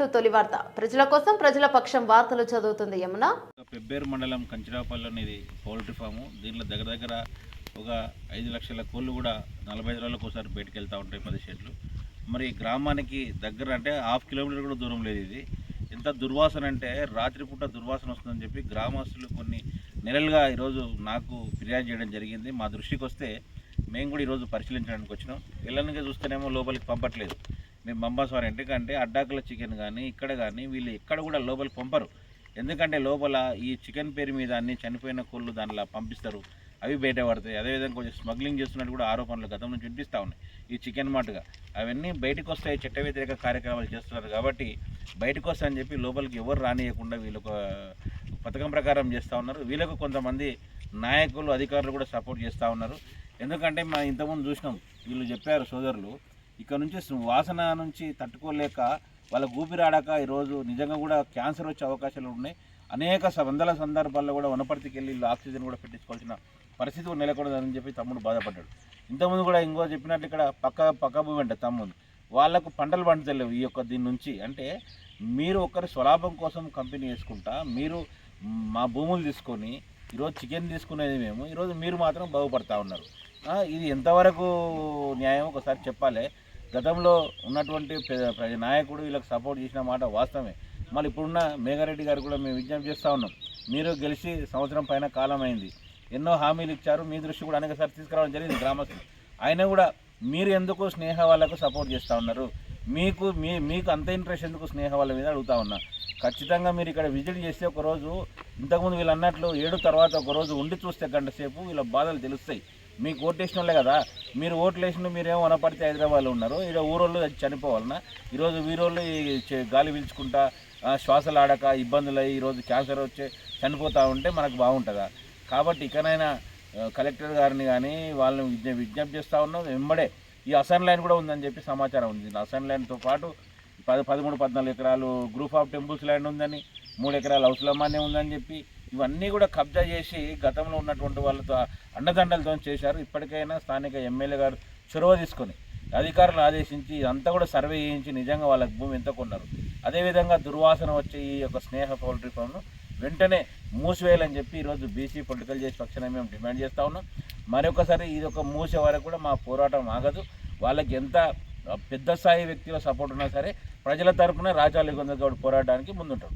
To తొలి వార్త. ప్రజల కోసం ప్రజల పక్షం వార్తలు చదువుతుంది యమున. పెబ్బేరు మండలం కంచిరాపల్లి అనేది పౌల్ట్రీ ఫాము. దీనిలో దగ్గర దగ్గర ఒక ఐదు లక్షల కోళ్ళు కూడా నలభై ఐదు రోజులకు ఒకసారి బయటకు వెళ్తూ ఉంటాయి పది షెడ్లు. మరి గ్రామానికి దగ్గర అంటే హాఫ్ కిలోమీటర్ కూడా దూరం లేదు ఇది. ఎంత దుర్వాసన అంటే రాత్రిపూట దుర్వాసన వస్తుందని చెప్పి గ్రామస్తులు కొన్ని నెలలుగా ఈరోజు నాకు ఫిర్యాదు చేయడం జరిగింది. మా దృష్టికి వస్తే మేము కూడా ఈరోజు పరిశీలించడానికి వచ్చినాం. వెళ్ళనిగా చూస్తేనేమో లోపలికి పంపట్లేదు. మేము పంపాల్సిన ఎందుకంటే అడ్డాకుల చికెన్ కానీ ఇక్కడ కానీ వీళ్ళు ఎక్కడ కూడా లోపలికి పంపరు. ఎందుకంటే లోపల ఈ చికెన్ పేరు మీద అన్ని చనిపోయిన కోళ్ళు దానిలో పంపిస్తారు. అవి బయట పడతాయి. అదేవిధంగా కొంచెం స్మగ్లింగ్ చేస్తున్నట్టు కూడా ఆరోపణలు గతం నుంచి వినిపిస్తూ ఉన్నాయి. ఈ చికెన్ మాటగా అవన్నీ బయటకు వస్తాయి చట్ట వ్యతిరేక కార్యక్రమాలు చేస్తున్నారు కాబట్టి బయటకు వస్తాయని చెప్పి లోపలికి ఎవరు రానియకుండా వీళ్ళు ఒక పథకం ప్రకారం చేస్తూ ఉన్నారు. వీళ్ళకు కొంతమంది నాయకులు అధికారులు కూడా సపోర్ట్ చేస్తూ ఉన్నారు. ఎందుకంటే మనం ఇంతకుముందు చూసినాం వీళ్ళు చెప్పారు సోదరులు ఇక్కడ నుంచి వాసన నుంచి తట్టుకోలేక వాళ్ళ ఊపిరాడక ఈరోజు నిజంగా కూడా క్యాన్సర్ వచ్చే అవకాశాలు ఉన్నాయి. అనేక స- వందల సందర్భాల్లో కూడా వనపర్తికి వెళ్ళి ఆక్సిజన్ కూడా పెట్టించుకోవాల్సిన పరిస్థితి కూడా నెలకొడదని చెప్పి తమ్ముడు బాధపడ్డాడు. ఇంతకుముందు కూడా ఇంకో చెప్పినట్లు ఇక్కడ పక్క పక్క భూమి అంట తమ్ముడు. వాళ్ళకు పంటలు పండుతలేవు ఈ యొక్క దీని నుంచి. అంటే మీరు ఒకరి స్వలాభం కోసం కంపెనీ వేసుకుంటా మీరు మా భూములు తీసుకొని ఈరోజు చికెన్ తీసుకునేది మేము ఈరోజు మీరు మాత్రం బాగుపడతా ఉన్నారు. ఇది ఎంతవరకు న్యాయం? ఒకసారి చెప్పాలి. గతంలో ఉన్నటువంటి పె- నాయకుడు వీళ్ళకి సపోర్ట్ చేసిన మాట వాస్తవమే. మళ్ళీ ఇప్పుడున్న మేఘారెడ్డి గారు కూడా మేము విజ్ఞప్తి చేస్తూ ఉన్నాం. మీరు గెలిచి సంవత్సరం పైన కాలం అయింది ఎన్నో హామీలు ఇచ్చారు. మీ దృష్టి కూడా అనేకసారి తీసుకురావడం జరిగింది గ్రామస్తులు. అయినా కూడా మీరు ఎందుకు స్నేహ వాళ్ళకు సపోర్ట్ చేస్తూ ఉన్నారు? మీకు మీ మీకు అంత ఇంట్రెస్ట్ ఎందుకు స్నేహ వాళ్ళ మీద అడుగుతా ఉన్నా? ఖచ్చితంగా మీరు ఇక్కడ విజిట్ చేస్తే ఒకరోజు ఇంతకుముందు వీళ్ళు అన్నట్లు ఏడు తర్వాత ఒక రోజు ఉండి చూస్తే గంట సేపు వీళ్ళ బాధలు తెలుస్తాయి. మీకు ఓటేసిన వాళ్ళే కదా. మీరు ఓట్లు వేసిన మీరేమో వనపడితే హైదరాబాద్లో ఉన్నారు. ఇక్కడ ఊరోళ్ళు చనిపోవాలన్నా ఈరోజు వీరోళ్ళు గాలి పీల్చుకుంటా శ్వాసలు ఆడక ఇబ్బందులు అయ్యి ఈరోజు క్యాన్సర్ వచ్చి చనిపోతూ ఉంటే మనకు బాగుంటుందా? కాబట్టి ఇకనైనా కలెక్టర్ గారిని కానీ వాళ్ళని విజ్ఞ విజ్ఞప్తి చేస్తూ ఉన్నాం. వెంబడే ఈ అసైన్ లైన్ కూడా ఉందని చెప్పి సమాచారం ఉంది. అసైన్ లైన్తో పాటు పది పదమూడు పద్నాలుగు ఎకరాలు గ్రూప్ ఆఫ్ టెంపుల్స్ ల్యాండ్ ఉందని మూడు ఎకరాలు హౌస్లమాన్యం ఉందని చెప్పి ఇవన్నీ కూడా కబ్జా చేసి గతంలో ఉన్నటువంటి వాళ్ళతో అండదండలతో చేశారు. ఇప్పటికైనా స్థానిక ఎమ్మెల్యే గారు చొరవ తీసుకొని అధికారులను ఆదేశించి ఇదంతా కూడా సర్వే చేయించి నిజంగా వాళ్ళకి భూమి ఎంత కొన్నారు. అదేవిధంగా దుర్వాసన వచ్చే ఈ యొక్క స్నేహ పౌల్ట్రీ ఫామ్ను వెంటనే మూసివేయాలని చెప్పి ఈరోజు బీసీ పొలిటికల్ చేసి పక్షాన మేము డిమాండ్ చేస్తూ ఉన్నాం. మరొకసారి ఇది ఒక మూసే వరకు కూడా మా పోరాటం ఆగదు. వాళ్ళకి ఎంత పెద్ద స్థాయి వ్యక్తుల సపోర్ట్ ఉన్నా సరే ప్రజల తరపున రాజాలి గౌడ్ పోరాటానికి ముందుంటాం